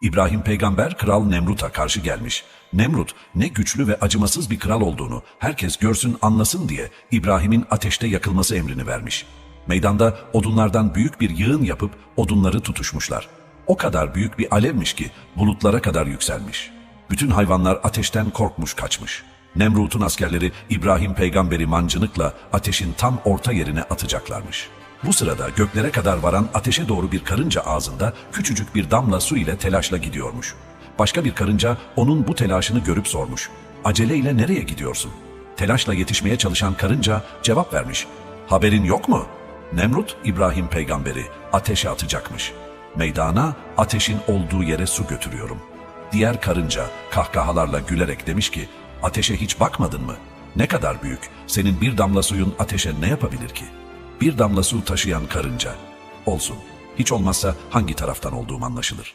İbrahim peygamber kral Nemrut'a karşı gelmiş. Nemrut ne güçlü ve acımasız bir kral olduğunu herkes görsün anlasın diye İbrahim'in ateşte yakılması emrini vermiş. Meydanda odunlardan büyük bir yığın yapıp odunları tutuşmuşlar. O kadar büyük bir alevmiş ki bulutlara kadar yükselmiş. Bütün hayvanlar ateşten korkmuş kaçmış. Nemrut'un askerleri İbrahim peygamberi mancınıkla ateşin tam orta yerine atacaklarmış. Bu sırada göklere kadar varan ateşe doğru bir karınca ağzında küçücük bir damla su ile telaşla gidiyormuş. Başka bir karınca onun bu telaşını görüp sormuş. Aceleyle nereye gidiyorsun? Telaşla yetişmeye çalışan karınca cevap vermiş. Haberin yok mu? Nemrut İbrahim peygamberi ateşe atacakmış. Meydana ateşin olduğu yere su götürüyorum. Diğer karınca kahkahalarla gülerek demiş ki, ateşe hiç bakmadın mı? Ne kadar büyük, senin bir damla suyun ateşe ne yapabilir ki? Bir damla su taşıyan karınca. Olsun, hiç olmazsa hangi taraftan olduğum anlaşılır.